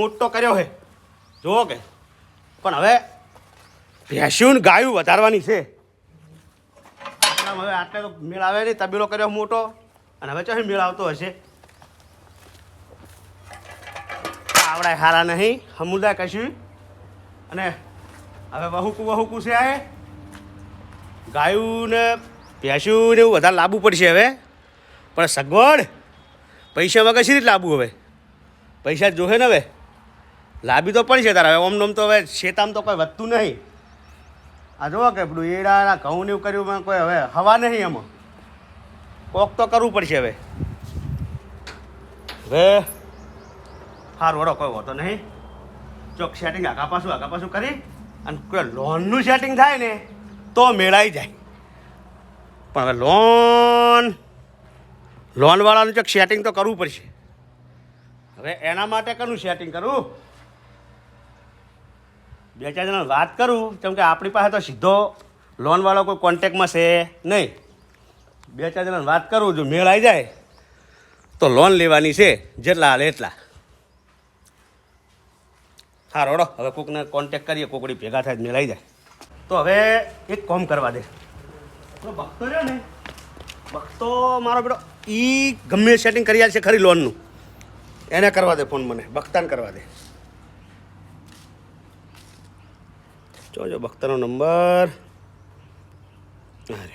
મોટો કર્યો છે જુઓ કે. પણ હવે ભેંસ્યું ગાયું વધારવાની છે. હવે આટલે તો મેળ આવે નહીં. તબેલો કર્યો મોટો. અને હવે ચોથી મેળ આવતો હશે. આવડાય હારા નહીં. સમુદાય કશું. અને હવે વહુકું વહુકું છે આ ગાયું ને ભેંસ્યું ને એવું વધારે લાવવું પડશે હવે. પણ સગવડ. પૈસા વગર શી રીતે લાવવું હવે? પૈસા જોહે ને હવે? લાંબી તો પડી છે તારા. હવે ઓમ નોમ તો હવે શેતામ તો કોઈ વધતું નહીં. આ જોવો કે પેલું એડા ઘઉં ને કર્યું પણ કોઈ હવે હવા નહીં એમાં. કોક તો કરવું પડશે હવે. હવે સારું વડો કોઈ હોતો નહીં. ચોક સેટિંગ આખા પાછું આખા પાછું કરી અને કોઈ લોનનું સેટિંગ થાય ને તો મેળાઈ જાય. પણ હવે લોન લોનવાળાનું ચોક સેટિંગ તો કરવું પડશે. હવે એના માટે કનું સેટિંગ કરવું? બે ચાર જણા વાત કરું, કેમ કે આપણી પાસે તો સીધો લોનવાળો કોઈ કોન્ટેક્ટમાં છે નહીં. બે ચાર જણા વાત કરું, જો મેળ આવી જાય, તો લોન લેવાની છે, જેટલા હાલે એટલા. હા રોડો હવે કોકને કોન્ટેક કરીએ, કોકડી ભેગા થાય મેળાઈ જાય. તો હવે એક કોમ કરવા દે. ભક્તો રહ્યો ને, ભક્તો મારો બેટો, ઈ ગમે સેટિંગ કરી છે ખરી લોનનું એને કરવા દે ફોન મને, ભક્તાને કરવા દે. જોજો બખ્તાનો નંબર. આ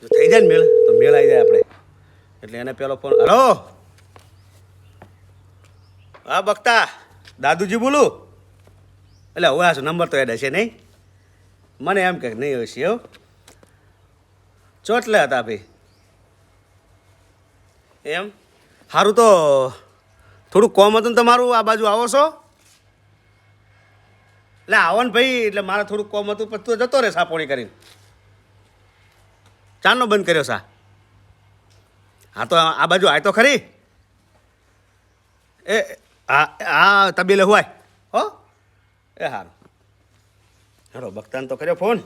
જો, થઈ જાય ને મેળ? તો મેળ આવી જાય આપણે. એટલે એને પેલો ફોન હલો હા બક્તા દાદુજી બોલું? એટલે હવે આ નંબર તો એડ હશે નહીં? મને એમ કે નહીં હશે એવું ચોટલે હતા ભાઈ. એમ? સારું તો થોડું કોમ હતું ને તમારું? આ બાજુ આવો છો? એટલે આવન ભાઈ, એટલે મારે થોડુંક કોમ હતું, પણ તું જતો રહે સાપોણી કરીને. ચાંદનો બંધ કર્યો સા? હા તો, આ બાજુ આય તો ખરી. એ હા હા તબીલે હોય હો? એ સારું હારો બક્તાન તો કર્યો ફોન.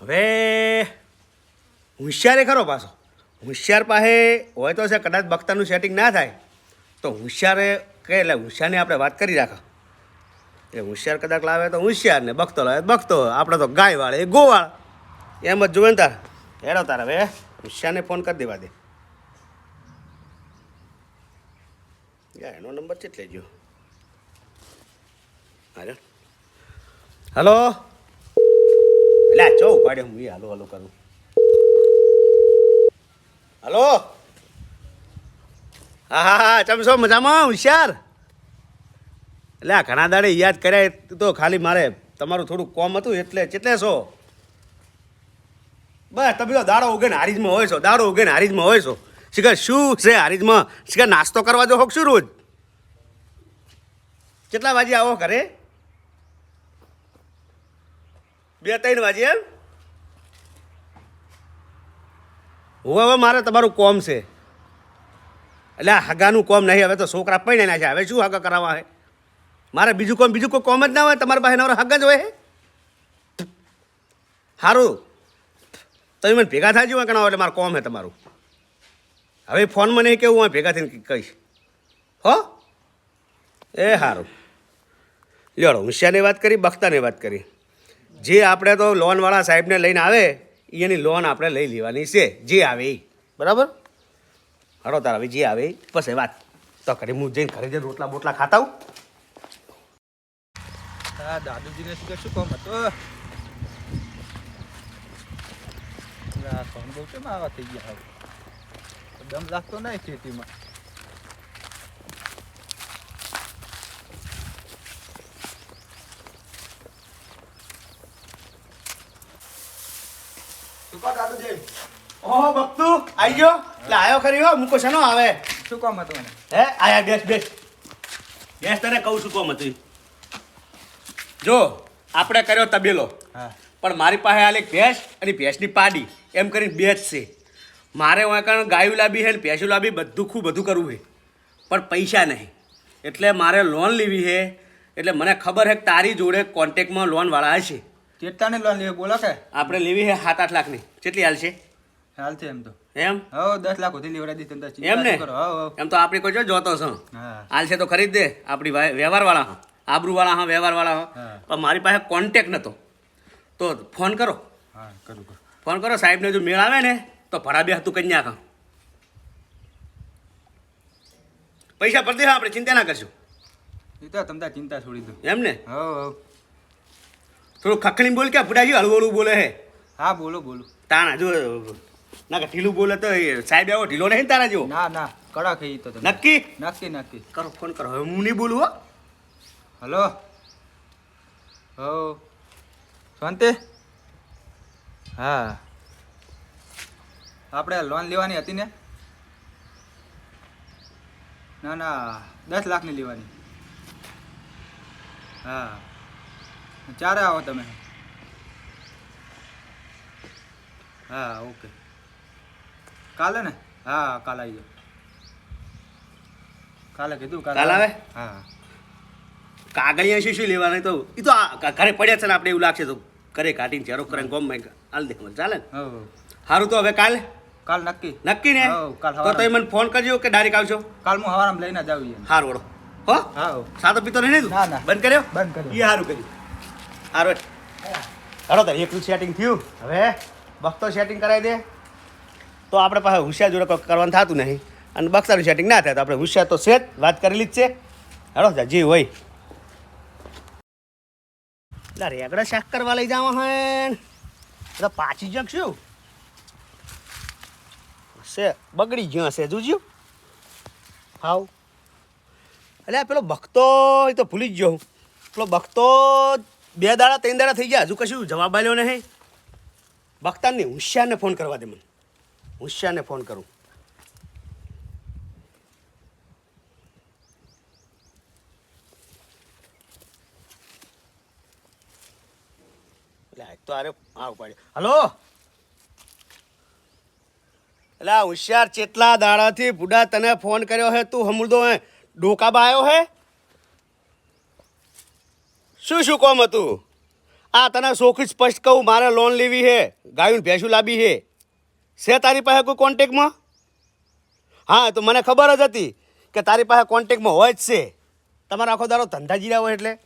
હવે, હોશિયારે ખરો પાછો. હોશિયાર પાસે હોય તો છે, કદાચ બક્તાનું સેટિંગ ના થાય. તો હોશિયારે કે, એટલે હોશિયારની આપણે વાત કરી રાખો. એ હોશિયાર કદાચ લાવે તો હોશિયાર ને બખતો લાવે. બખતો આપણે તો ગાય વાળે એ ગોવાળ. એમ જ જોવે ને તાર. હેડો તાર હવે હોશિયારને ફોન કરી દેવા દે. એનો નંબર ચેટલે ગયો? અરે હલો. એટલે ચો ઉપાડ્યો હું? હાલો હાલો કરું. હલો. હા હા હા, ચમ છો? મજામાં? હોશિયાર? એટલે આ ઘણા દાડે યાદ કર્યા તો ખાલી મારે તમારું થોડું કોમ હતું એટલે ચેટલે છો? બસ, તમે તો દાડો ઉગે હારીજમાં હોય છો, દાડો ઉગે હારીજમાં હોય છો. શીખર, શું છે હારીજમાં? શીખર, નાસ્તો કરવા જો હોક શું રોજ? કેટલા વાગે આવો ઘરે? બે, ત્રણ વાગે એમ? હું હવે મારે તમારું કોમ છે. એટલે હગાનું કોમ નહીં, હવે તો છોકરા પૈણે ના છે. હવે શું હગા કરાવવા હે? મારે બીજું કોમ બીજું કોઈ કોમ જ ના હોય, તમારા પાસે નવરા હગ જ હોય સારું તમે મને ભેગા થાય હોય કણા એટલે મારું કોમ હે તમારું. હવે ફોન મને કેવું હોય ભેગા થઈને કહીશ. હો? એ સારું લ્યો હુંશિયાની વાત કરી? બખ્તાની વાત કરી. જે આપણે તો લોનવાળા સાહેબને લઈને આવે એની લોન આપણે લઈ લેવાની છે. જે આવે એ બરાબર? હરો તારા હવે જે આવે પછી વાત. તો કરી, હું જઈને ઘરે રોટલા બોટલા ખાતા હું હા દાદુજીને શું શું કામ હતો? આ ફોન બહુ કેમ આવા થઈ ગયા હવે? દમ લાગતો નહીં ખેતીમાં. ઓહો બકતુ આઈ ગયો? એટલે આવ્યો ખરી હો મૂકો શેનો આવે? શું કામ હતું હે આયા બેસ બેસ. બેસ તને કહું છું કોમ હતું. જો આપણે કર્યો તબેલો. હા. પણ મારી પાસે હાલ એક ભેંસ અને ભેંસની પાડી. એમ કરીને બે જ છે. મારે વાંકણ ગાયું લાવી છે ને ભેંસું લાવી બધું ખૂબ બધું કરવું છે પણ પૈસા નહીં. એટલે મારે લોન લેવી છે એટલે મને ખબર છે તારી જોડે કોન્ટેક્ટમાં લોનવાળા હશે. કેટલાની લોન લેવી બોલો કે? આપણે લેવી છે સાત આઠ લાખની. કેટલી હાલ છે હાલ છે એમ તો. એમ? હો દસ લાખ સુધી લેવડા દી તંદર એમ ને? એમ તો આપણે કોઈ જો જોતો છો હાલ છે તો ખરીદ દે. આપણી વ્યવહારવાળા હા. આબરૂવાળા હા વ્યવહારવાળા હા. હા. પણ મારી પાસે કોન્ટેક નહોતો તો ફોન કરો. હા કરું કરું. ફોન કરો સાહેબને જો મેળ આવે ને તો ભરા બે હતું કન્યા નાખ. પૈસા પડતી દે આપણે ચિંતા ના કરશું. એ તો તમને ચિંતા છોડી દઉં એમ ને? હો થોડું ખખણી બોલ કે પુડાજી હળવું બોલે હે. હા બોલો બોલો. તાણા જો ના કે ઢીલું બોલે તો સાહેબ એવો ઢીલો નહીં તારા જેવો. ના ના કડક હે તો નક્કી? નક્કી નક્કી. કરો ફોન કરો. હવે હું નહીં બોલું હો. હલો. હવ શાંતિ? હા. આપણે લોન લેવાની હતી ને? ના ના. દસ લાખની લેવાની. હા. ચારે આવો તમે. હા ઓકે. કાલે ને? હા કાલે આવી જાઓ કાલે કીધું કાલે આવે? હા. કાગળિયા શું શું લેવાના તો એ તો ઘરે પડ્યા છે ને આપણે એવું લાગશે તો ઘરે કાઢીને ચેરો કરે ગોમમાં હાલ દે ચાલે. ને સારું તો હવે કાલે? કાલ નક્કી. નક્કી ને? કાલ તો. તમે મને ફોન કરજો કે ડાયરેક્ટ આવજો. કાલ હું હવારમાં લઈને જ આવી સારું વળો. હો. સાતો પીતો નહીં તું. બંધ કર્યો? બંધ કર્યો. એ સારું કર્યું. સારું હાલો તાર એકલું સેટિંગ થયું. હવે બખતો સેટિંગ કરાવી દે. તો આપણે પાસે હોશિયાર જોડે કરવાનું થતું નહીં. અને બક્ષાનું સેટિંગ ના થાય તો આપણે હોશિયાર તો છે જ વાત કરેલી જ છે. હેડો જા જે હોય. એટલે રેગડા શાક કરવા લઈ જવા હે તો પાછી જક શું? છે, બગડી ગયો હશે જોજ્યું. હાવ. એટલે પેલો ભક્તો એ તો ભૂલી જ ગયો હું પેલો ભક્તો બે દાડા, ત્રણ દાડા થઈ ગયા. હજુ કશું જવાબ આવ્યો નહીં. ભક્તાને હોશિયારને ફોન કરવા દે મને. હોશિયારને ફોન કરું. તો આરે આવ પાડ્યો હલો? એટલે હોશિયાર, ચેટલા દાડાથી બુડા તને ફોન કર્યો હે? તું હમુરદો હે. ડોકાબા આવ્યો હે? શું શું કોમ હતું? આ તને સોખી સ્પષ્ટ કહું, મારે લોન લેવી હે. ગાયું ભેંસું લાવી હે. છે તારી પાસે કોઈ કોન્ટેકમાં હા, તો મને ખબર જ હતી કે તારી પાસે કોન્ટેકમાં હોય જ છે. તમારો આખો દાડો ધંધા જીરા હોય એટલે.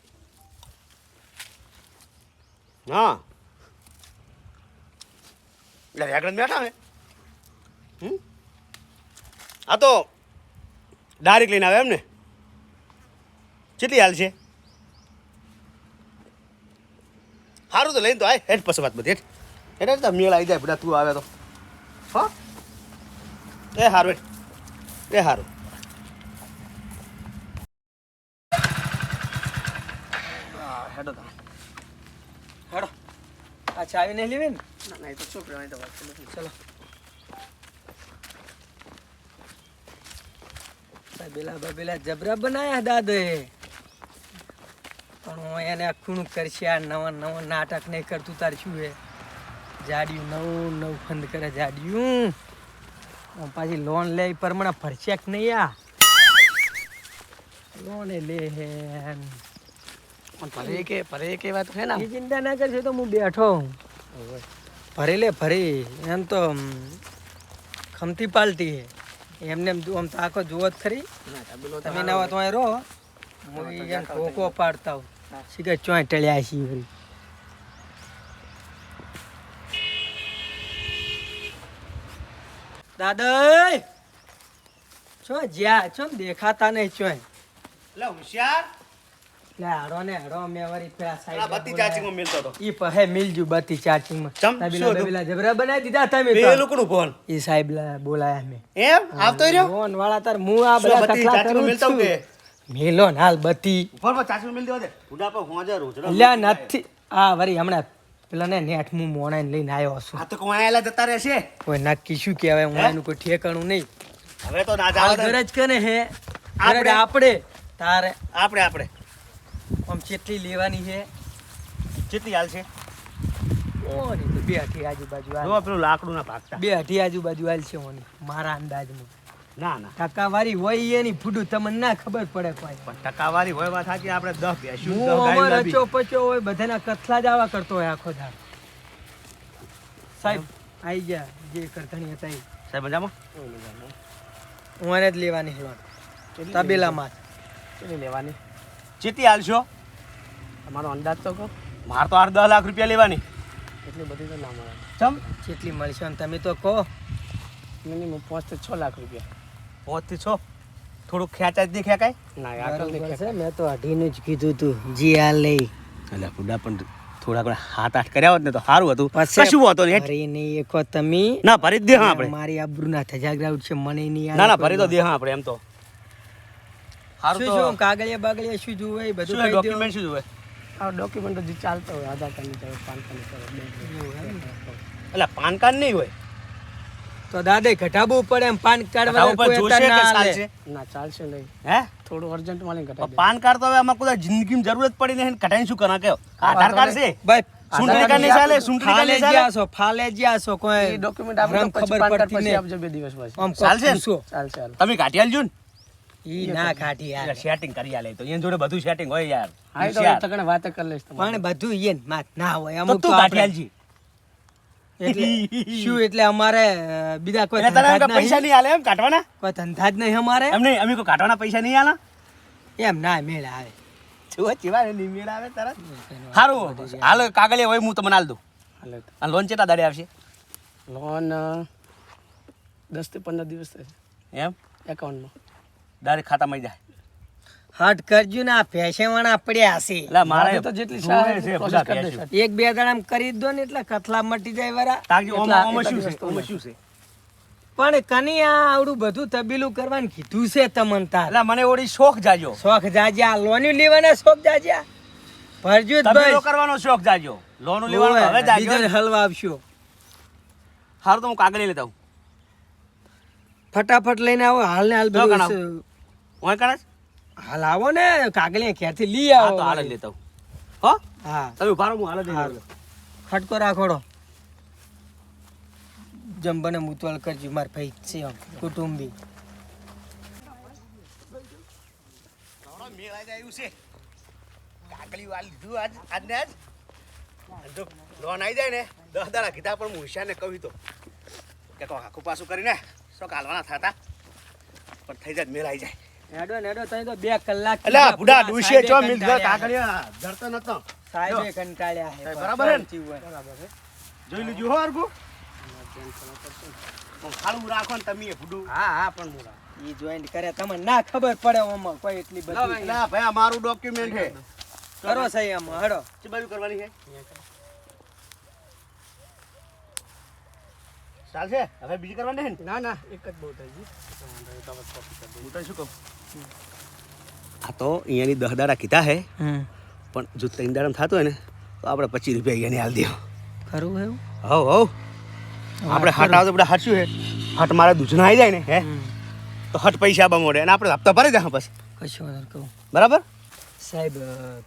હા. એટલે વ્યાકરણ બેઠા હે હમ? આ તો ડાયરેક્ટ લઈને આવે એમ ને? કેટલી હાલ છે? સારું તો લઈને તો આય, હેઠ પછી વાત બધી, હેઠ. હેઠ તો મેળ આવી જાય બધા તું આવે તો. હા? એ સારું એ સારું હેડો હેડો આ ચાવી નહીં લેવી ને? ના ના એ તો શું કહેવાય તો વાત કરી ચલો બબેલા બબેલા જબરા બનાયા દાદે. પણ હું એને આખું કરશે આ નવા નવા નાટક નહીં કરતું તાર શું હે? જાડિયું નવું નવું ફંદ કરે જાડિયું. હું પાછી લોન લે પરમણા ફરશે કે નહીં આ. લોન લે હે. પણ ભલે કે ભલે કે વાત છે એ ચિંતા ના કરશે તો હું બેઠો હું. ભરી લે ભરી એમ તો ખમતી પાલતી હે. એમને એમ આમ તો આખો જુઓ જ ખરી તમે ના હોય તો અહીં રહો. હું એમ ખોખો પાડતા હું. શીખે ચોય ટળ્યા છીએ વળી. દાદા! છો જ્યાં છો દેખાતા નહીં ચોય. એટલે હોશિયાર. હારો ને હારો અમે પેલા આ સાહેબ બત્તી ચાચીમાં મિલતો હતો. ઈ પહે મિલજુ બત્તી ચાર્જિંગમાં. ચમ, તબેલા શું જબરા બનાવી દીધા તમે બે તો. લોકોનું ફોન. ઈ સાહેબ બોલાયા મેં એમ? આવતો રહ્યો? ફોન વાળા તાર હું આ બધા બત્તી કથલા ચાચીમાં કરું જ મિલતા છું. કે મેલો ને હાલ બત્તી. ઉપર પર ચાચીમાં મિલ દેવા દે. બુઢા પર હોજર રોજડા લ્યા નથી. આ વળી હમણાં પેલા ને નેટ હું મોણાઈને લઈને આવ્યો છું. આ તો કોઈ આયેલા જતા રહેશે. કોઈ નક્કી શું કહેવાય હું એનું કોઈ ઠેકાણું નહીં. હવે તો ના જાવ ગરજ કને હે? આપણે- આપણે. તારે આપણે આપણે. આમ કેટલી લેવાની છે? ચેટલી હાલ છે? બે અઠી આજુબાજુ. જો પેલું લાકડું ના ભાગતા. બે અઠી આજુબાજુ હાલ છે ઓની મારા અંદાજમાં. ના ના. ટકાવારી હોય એની ફૂડું તમને ના ખબર પડે કોઈ. પણ ટકાવારી હોય વાત સાચી આપણે દસ બેસ્યું હું અમાર રચો પચો હોય બધાના કથલા જ આવા કરતો હોય આખો દાડ. સાહેબ આવી ગયા જે કરધણી હતા એ સાહેબ મજામાં? હું એને જ લેવાની છે લોન તબેલામાં લેવાની ચેતી હાલશો? તમારો અંદાજ તો કહો. માર તો આઠ દસ લાખ રૂપિયા લેવાની. એટલી બધી તો ના મળે. ચમ. જેટલી મળશે અને તમે તો કહો. મિનિમમ પાંચથી છ લાખ રૂપિયા. પાંચથી છો? થોડુંક ખેંચાય જ નહીં ખેંચાય ના આગળ દેખાય છે મેં તો અઢીનું જ કીધું તું જી આ લઈ. એટલે બુડા પણ થોડા ઘણા હાથ આઠ કર્યા હોત ને તો સારું હતું. કશું હોતો નહીં ભરી નહીં એકો તમે. ના ભરી દે હા આપણે. મારી આબરૂ ના થજાગરા ઉઠશે મને નહીં ના ના ભરી તો દે હા આપણે એમ તો. સારું તો. કાગળિયા બાગળિયા શું જોવે બધું ડોક્યુમેન્ટ શું જોવે આ ડોક્યુમેન્ટ જે ચાલતો હોય આધાર કાર્ડની ચાલે પાન કાર્ડની ચાલે એટલે પાન કાર્ડ નહીં હોય? તો દાદે ઘટાડવું પડે એમ? પાન કાર્ડ વાળા ઉપર જોશે કે ચાલશે? ના ચાલશે નહીં. હે? થોડું અર્જન્ટમાં લઈને ઘટાડી પાન કાર્ડ તો હવે આમાં કોઈ જિંદગીમાં જરૂરત પડી નહીં. કટાઈને શું કરા કે આધાર કાર્ડ છે? ભાઈ સુંટણી કાર્ડ નહીં ચાલે? ફાલે નહીં ચાલે જ્યાં છો ફાલે જ્યાં છો કોઈ ડોક્યુમેન્ટ આપણે ખબર પડતી નહીં. આપજો બે દિવસ પછી. આમ ચાલશે? ચાલશે તમે કાઢી આલજો ને. ઈ ના કાઢી યાર સેટિંગ કરી આલે. તો એન જોડે બધું સેટિંગ હોય યાર. હા તો તકણે વાત કરી લઈશ તમારે. પણ બધું ઈન માત ના હોય. અમુક તો કાઢી આલજી એટલે શું એટલે અમારે બીજા કોઈ ધંધા પૈસા નહીં? આલે એમ કાઢવાના? કોઈ ધંધા જ નહીં અમારે? એમ નહીં અમે કોઈ કાઢવાના પૈસા નહીં આલા? એમ ના મેળ આવે. જો ચીવા નહીં મેળ આવે તરત. સારું હાલ કાગળિયા હોય હું તમને આલ દઉં. હાલ. આ લોન ચેટા દાડે આવશે? લોન દસથી પંદર દિવસ થશે. એમ? એકાઉન્ટમાં. ડાયરેક્ટ ખાતામાં જાય. હટ કરજો ને આ ફેશનવાણા પડ્યા છે. એટલે મારે તો જેટલી સારી છે. એક બે દાડામ કરી દો ને એટલે કથલા મટી જાય વરા. તાકી ઓમાં ઓમાં શું છે? ઓમાં શું છે? પણ કની આ આવડું બધું તબીલું કરવાનું કીધું છે તમન તાર. એટલે મને ઓડી શોખ જાજો શોખ જાજ્યા લોન્યું લેવાના શોખ જાજ્યા ભરજો તબેલો કરવાનો શોખ જાજો લોન લેવાનો હવે જાજો હલવા આવશો. સારું તો હું કાગળ લેતા હું ફટાફટ લઈને આવો હાલ ને હાલ બધું સ- હાલ આવો ને. કાગળિયા ક્યાંથી લઈ આવો તો હાલ જ હો? હા. તમે ઊભા હું હાલ લઉં. ખટકો રાખોડો જમવાને મુતવાલ કરજો માર ભાઈ છે આમ કુટુંબી. જાય એવું છે. કાગલી વાળ લીધું આજ આજને આજ. જો લોન આવી જાય ને દસ દાડા કીધા પણ હું હોશિયારને કહ્યું તો. કે કહો આખું પાછું કરીને શું કાલવાના થતા પણ થઈ જાય મેળ આવી જાય. હેડો ને હેડો તઈ તો બે કલાક એટલે બુડા પૂરા ચો મિલ કંટાળ્યા ધરતો નતો સાહેબે કંટાળ્યા છે. બરાબર હે ને? સાચી જોઈ લીધું હો અરગુ? ખાડું રાખો ને તમે ભૂડું. હા હા પણ મુરા ઈ જોઈન્ટ કરે તમને ના ખબર પડે ઓમાં કોઈ એટલી બધી. ભાઈ. ભાઈ મારું ડોક્યુમેન્ટ છે કરો સહી આમાં હેડો. શું બાજુ કરવાની છે ચાલશે? હવે બીજી કરવાની છે ના? ના એક જ બહુ થઈ ગઈ હું શું કહું? આ તો અહીંયાની દહ દાડા કીધા હે. પણ જો ત્રણ દાડા થતું હોય ને તો આપણે પચીસ રૂપિયા અહીંયાની હાલ દો ખરું એવું? હવ હવ. આપણે હાટ આવતો હાટ શું હે. હટ મારે દૂધના આવી જાય ને હે. તો હટ પૈસા બા મળે અને આપણે હપ્તા ભરી દે બસ. કશું વાંધો કહું. બરાબર? સાહેબ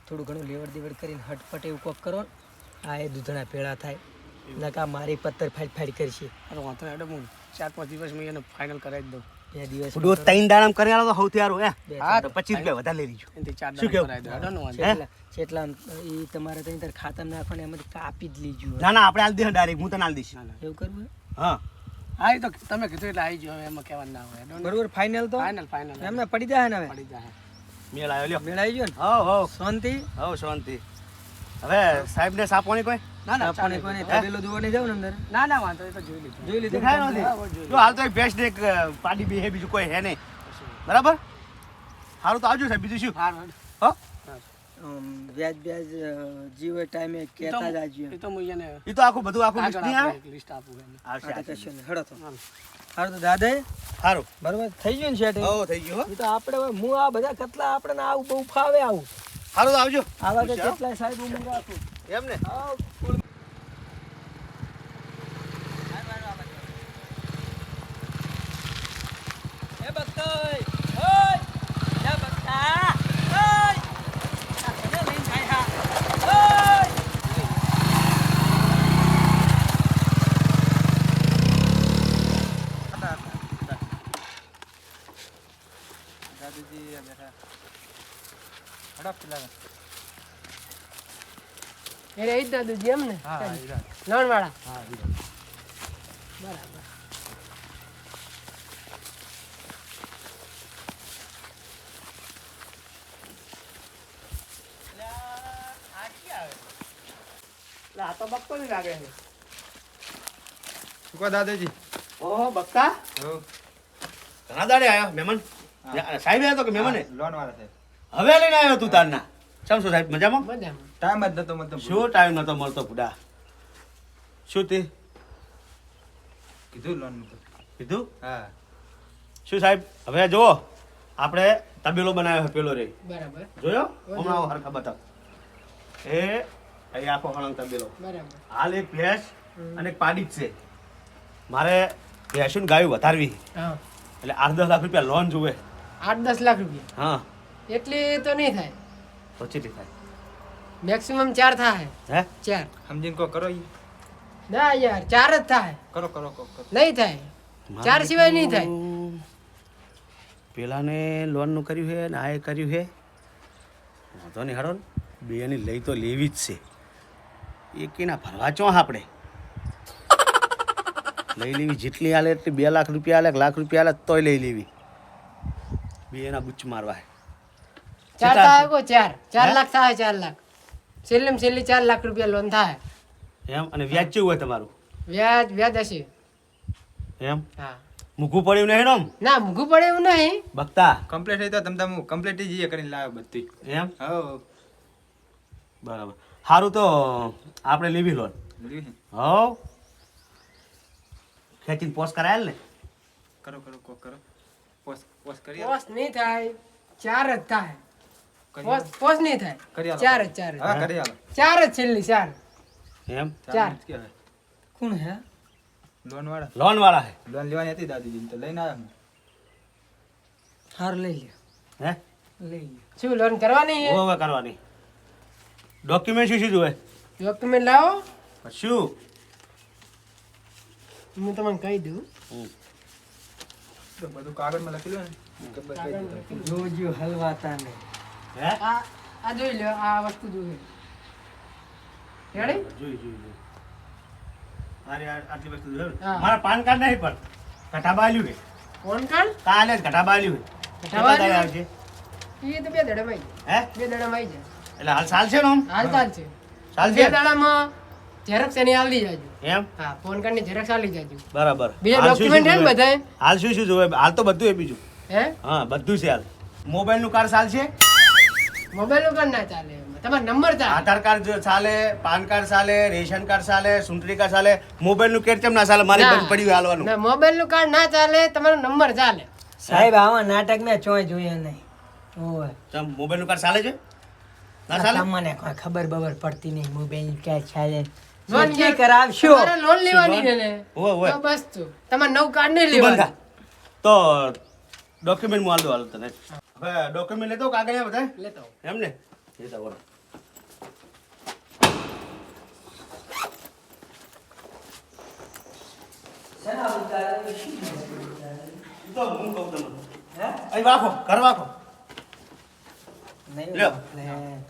થોડું ઘણું લેવડ દેવડ કરીને હટપટ એવું કોક કરો આ એ દૂધણા ભેળા થાય. નકા મારી પત્તર ફાઇટ ફાઇટ કરશે અરે વાંધો નહીં, હું ચાર પાંચ દિવસમાં એને ફાઇનલ કરાવી દઉં. બે દિવસ ડો ત્રણ દાડા કરી આલો તો સૌથી સારું હે? હા તો પચીસ રૂપિયા વધારે લઈ લીજો. શું કેવું? હે? એ તમારે ત્યાં તાર ખાતામાં નાખો ને કાપી જ લીજો. ના ના આપણે આલ દે ડાયરેક્ટ હું તને હાલ દઈશ. એવું કરવું હા? હા. તો તમે કીધું એટલે આવી જાઓ એમાં કહેવાનું ના હોય. બરોબર ફાઇનલ તો? ફાઇનલ ફાઇનલ એમને પડી જાય ને હવે? પડી જાય મેળ આવ્યો લ્યો. આવી ગયો ને? હો હવ. શાંતિ? હો શાંતિ. હવે સાહેબને સાપવાની કોઈ? ના ના આપણને ચાલે. કોઈને તબેલો જોવા નહીં જાવ ને અંદર? ના ના વાંધો એ તો જોઈ લીધું. જોઈ લીધું? દેખાય નથી. જો હાલ તો એક ભેંસ ને એક પાડી બે હે બીજું કોઈ હે નહીં. બરાબર? સારું તો આવજો સાહેબ બીજું શું? હા? હો વ્યાજ વ્યાજ જીવે ટાઈમે એ તો કહેતા જ એ તો હું એ તો આખું બધું આખું લિસ્ટ નહીં આવે? લિસ્ટ આપું એને. આવશે આ તો આવશે. કશું નહીં હેડો તો. હાલ. સારું તો દાદા સારું બરોબર થઈ ગયું ને સેટિંગ હવ થઈ ગયું એ તો આપણે હું આ બધા કતલા આપણે આવું બહુ ફાવે આવું. સારું આવજો. આવા તો કેટલાય સાહેબ હું રાખું એમ ને આવ. એ બક્તોય, ઓય, જા બક્તા, ઓય. આ કોને લઈને જાય હા? ઓય. એ રહી જ દાદુજી એમ ને લોન બરાબર આ તો બક્કો નહીં લાગે છે. શું દાદાજી? ઓહો બકતા હો. ઘણા દાડે આવ્યો મહેમાન? સાહેબ આવ્યો તો કે મહેમાન? લોન વાળા છે હવે લઈને આવ્યો તું તારના. શું સાહેબ? મજામાં? મજામાં. ટાઈમ જ નતો મળતો શું ટાઈમ નતો મળતો બુડા શું તે? કીધું લોન કીધું? હા. શું સાહેબ? હવે જુઓ. આપણે તબેલો બનાવ્યો પેલો રે. બરાબર. જોયો? હમણાં આવો હરખા બતાવ. એ અહીં આખો હળંગ તબેલો. બરાબર. હાલ એક ભેંસ અને એક પાડી જ છે. મારે ભેંસું ગાયું વધારવી. એટલે આઠ દસ લાખ રૂપિયા લોન જોવે. આઠ દસ લાખ રૂપિયા? હા. એટલી તો નહીં થાય. તો ચેટલી થાય. મેક્સિમમ ચાર થાય. હે? ચાર. સમજીને કો કરો ઈ. ના યાર ચાર જ થાય. કરો કરો કો કરો. નહીં થાય. ચાર સિવાય નહીં થાય. પેલાને લોનનું કર્યું છે ને આ એ કર્યું છે વાંધો નહીં હારો બેની લઈ તો લેવી જ છે. એ કેના ભરવા ચો આપણે? લઈ લેવી જેટલી હાલે એટલી બે લાખ રૂપિયા હાલે લાખ રૂપિયા આલે તોય લઈ લેવી. બે એના બુચ મારવા છે. ચાર થાય કો ચાર. ચાર લાખ થાય ચાર લાખ. છેલ્લે છેલ્લી ચાર લાખ રૂપિયા લોન થાય. એમ? અને વ્યાજ કેવું હોય તમારું? વ્યાજ વ્યાજ હશે. એમ? હા. મૂકવું પડ્યું નહીં નોમ ના મૂકવું પડે એવું નહીં. બકતા. કમ્પ્લીટ થઈ તો તમ તમ કમ્પ્લીટ જઈએ કરીને લાવ્યો બધી એમ? હો બરાબર. સારું તો આપણે લેવી લોન. હો? ખેંચીને પોસ્ટ કરાયેલ ને? કરો કરો કો કરો. પોસ્ટ પોસ્ટ કરી પોસ્ટ નહીં થાય ચાર જ થાય. પોસ આલો. પોસ નહીં થાય. કરી આલો. ચાર જ ચાર જ. હા કરી આલો ચાર જ છેલ્લી ચાર. એમ? ચાર. જ કહેવાય. કોણ હે? લોન વાળા લોન વાળા છે લોન લેવાની હતી દાદીજી તો લઈને આવ્યા હું. હાર લઈ હે? લે લઈ શું લોન કરવાની છે હવે કરવાની. ડોક્યુમેન્ટ શું શું જોવે? ડોક્યુમેન્ટ લાવો. શું? હું તમને કહી દઉં. તો બધું કાગળમાં લખેલું ને. તો બતાવી દીધું. જોજો હલવાતા ને હે? આ આ જોઈ લો આ વસ્તુ જોઈએ રેડી જોઈ જોઈ જોઈ. અરે આટલી વસ્તુ જોયું મારા પાન કાર્ડ નહીં પણ ઘટાબા આલ્યું છે. Phone card? કાલે જ ઘટાબા આલ્યું છે. આવશે એ તો બે હે? એટલે હાલ સાલ છે ને હાલ ચાલ છે સાલ છે દડામાં ઝેરોક્સ એની આલી જાજો. એમ? હા ફોન કાર્ડની ઝેરોક્સ આલી જાજો. બરાબર. બીજા હાલ શું શું ને જોવે? બધાય? હાલ શું શું જોવે? હાલ તો બધું એ બીજું હે? હા બધું છે હાલ. મોબાઈલનું કાર્ડ ચાલ છે મોબાઈલનું કાર્ડ ના ચાલે. તમારો નંબર ચાલે. આધાર કાર્ડ ચાલે પાન કાર્ડ ચાલે રેશન કાર્ડ ચાલે ચૂંટણી કાર્ડ ચાલે મોબાઈલનું કેર કેમ ના ચાલે? મારી બંધ પડ્યું હાલવાનું. ના મોબાઈલનું કાર્ડ ના ચાલે તમારો નંબર ચાલે. સાહેબ આવા નાટક મેં ચોય જોઈએ નહીં. ઓય તમ મોબાઈલનું કાર્ડ ચાલે છે? ના ચાલે? તમને કોઈ ખબર બબર પડતી નહીં મોબાઈલ ક્યાં ચાલે? લોન કે કરાવશો? તમારે લોન લેવાની છે ને? ઓય, ઓય. તો બસ તો. તમારે નવું કાર્ડ નહીં લેવાનું. તો ડોક્યુમેન્ટ મોલ દો હાલ તને. હવે ડોક્યુમેન્ટ લેતો કાગળ બધા? લેતો એમ ને લેતા બોલો તો હું કહું તમને? અહીં વાખો ઘર વાખો નહીં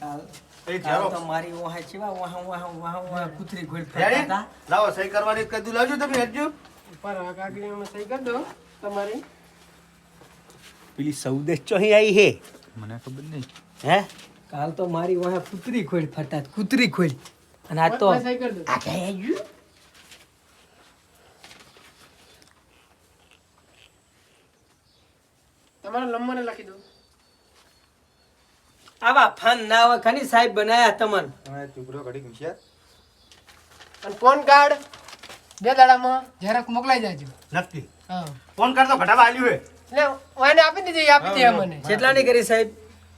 કાલ એ કાલ ઝેરોક્સ. તો મારી ઓહા ચેવા ઓહા ઓહા ઓહા ઓહા કૂતરી ઘોડ રેડી? લાવો સહી કરવાની કીધું. લાવજો તમે હેડજો. પર આ કાગળીઓમાં સહી કરી દો તમારી. પેલી સૌદેશ ચો અહીં આવી હે? મને ખબર નહીં. હે? કાલ તો મારી વાહે કૂતરી ખોડ ફરતા કૂતરી ખોડ અને આ તો આ આવ્યું? તમારો નંબર લખી દો આવા ફન ના હોય ખની સાહેબ બનાયા તમન. હવે ચૂકરો ઘડી ઘૂસ્યા અને ફોન કાર્ડ બે દાડામાં. જરાક મોકલાઈ જાજો. નક્કી? હા. ફોન કરતો ઘટાવા આવ્યું હે. એટલે ઓને આપી દીધી આપી દે મને કેટલાની કરી સાહેબ.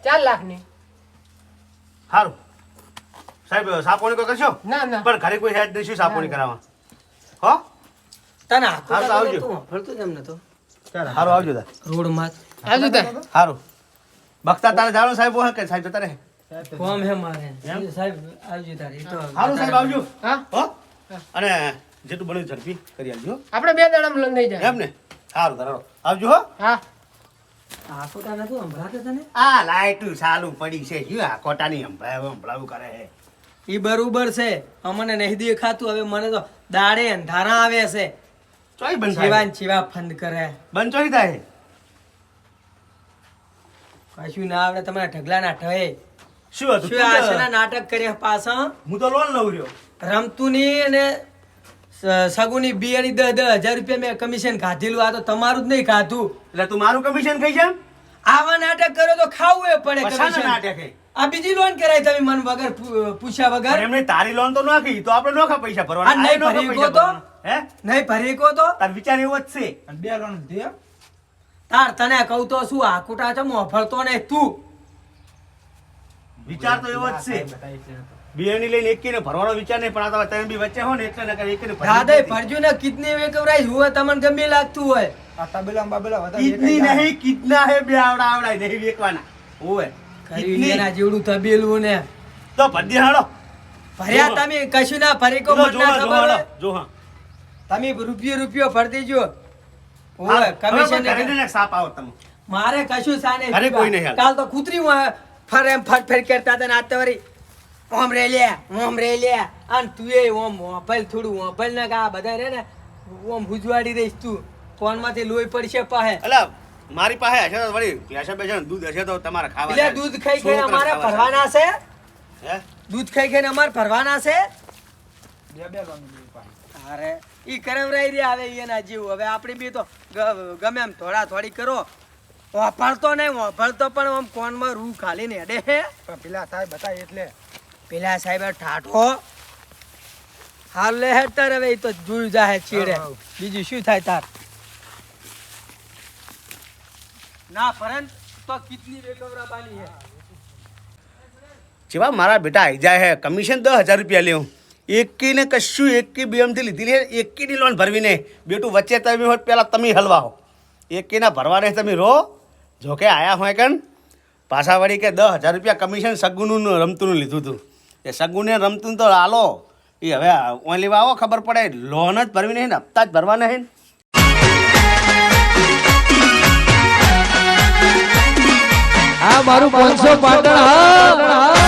ચાર લાખની સારું સાહેબ સાપોણી કોઈ કરશો? ના ના. પણ ઘરે કોઈ હેડ દઈશું સાપોણી કરાવવા? હો? તને હા, તો આવજો. ફરતું તમને તો. સારું આવજો દા રોડમાં આવજો દા સારું બખતા તારે જાણો સાહેબ હોય કે સાહેબ જતા રહે. કોમ હે મારે. સાહેબ આવજો તારે તો સારું સાહેબ આવજો. હા? હો? અને જેટલું બન્યું ઝડપી કરી આવજો. આપણે બે દાડામાં લઈ થઈ જાય. એમ ને? સારું તારો આવજો હો. હા. આખો તા નતું સંભળાતો તને? આ લાઈટું ચાલુ પડી છે. શું આ કોટાની હંભળાવ કરે છે. ઈ બરોબર છે. અમને નહીં દેખાતું હવે મને તો દાડે અંધારા આવે છે. ચોઈ બંધ ચીવા થાય ફંદ કરે. બંધ ચોઈ થાય. કશું ના આવડે તમારા ઢગલાના ઠહે શું હતું? શું આ નાટક કરે પાછા? હું તો લોન લઉં રહ્યો. અને સ- સગુની બિયાની દસ દસ હજાર રૂપિયા મેં કમિશન ખાધેલું આ તો તમારું જ નહીં ખાધું એટલે તું મારું કમિશન ખાઈ છે આવા નાટક કરો તો ખાવું એ પડે કમિશન નાટક આ બીજી લોન કરાય તમે મન વગર પૂછ્યા વગર. એમને તારી લોન તો નાખી તો આપણે નોખા પૈસા ભરવાના. નહીં ભરી ગયો તો? હે? નહીં ભરી કો તો. તાર વિચાર એવો જ છે. અને બે લોન દે. તાર તને કહું તો શું આ કુટા છે મોફળતો ને તું. વિચાર તો એવો જ છે. બિયાની લઈને એકીને ભરવાનો વિચાર નહીં પણ આ તમે તમે બી વચ્ચે હો ને એટલે નકર એકીને દાદા. ભરજો ને કિતની વેકવરાઈ હુએ તમને ગમે લાગતું હોય. આ તબેલા બાબેલા વધારે કિડની નહીં કિડના હે બે આવડા આવડા નહીં વેકવાના. ઓવે કિડની. એના જેવડું તબેલું ને તો ભદ્દી હાડો ભર્યા તમે કશું ના ફરી કો જો મને ના ખબર જો હા. તમે રૂપિયો રૂપિયો ફરતી દેજો. ઓવે કમિશન ને સાપ આવો તમે. મારે કશું સાને અરે કોઈ નહીં. કાલ તો કૂતરી ફર એમ ફટ ફેર કરતા હતા ને તો વળી ઓમ રે લે ઓમ રે લે. અને તું એ ઓમ મોબાઈલ થોડું મોબાઈલ ના કા બધા રે ને ઓમ ભૂજવાડી રહીશ તું. ફોનમાંથી લોહી પડશે પાહે. અલા મારી પાસે હશે તો વળી ભેંસો બેસે દૂધ હશે તો તમારે ખાવા એટલે દૂધ ખાઈ ખાઈને અમારે ભરવાના છે? હે? દૂધ ખાઈ ખાઈને અમારે ભરવાના છે? બે બે અરે ઈ કરવરાઈ રહ્યા હવે એના જીવ. હવે આપણે બી તો ગમે એમ થોડા થોડી કરો. વાપરતો નહીં વાપરતો પણ આમ કોનમાં રૂ ખાલી ને હેડે હે. પેલા થાય બતાય એટલે. પેલા સાહેબ ઠાઠો. હાલ લે હેડ તાર હવે તો જોયું જાહે ચીડે. બીજું શું થાય તાર? ના ફરન તો કિતની બેકવરા બાની હે. જેવા મારા બેટા આઈ જાય હે કમિશન દસ હજાર રૂપિયા લેવું એકી ને કશું એકી બીએમથી લીધી લે એકીની લોન ભરવીને. બેટું વચ્ચે તમે હોત પહેલાં તમે હલવા એકી એકીના ભરવા નહીં તમે રો જોકે આયા હોય કણ પાછા વળી કે દસ હજાર રૂપિયા કમિશન સગુનું રમતું રમતુંનું લીધું હતું એ સગુને રમતું તો હાલો. એ હવે ઓન લેવા આવો ખબર પડે. લોન જ ભરવી નહીં ને, હપ્તા જ ભરવા નહીં હા, મારું પાંચસો પાટણ હા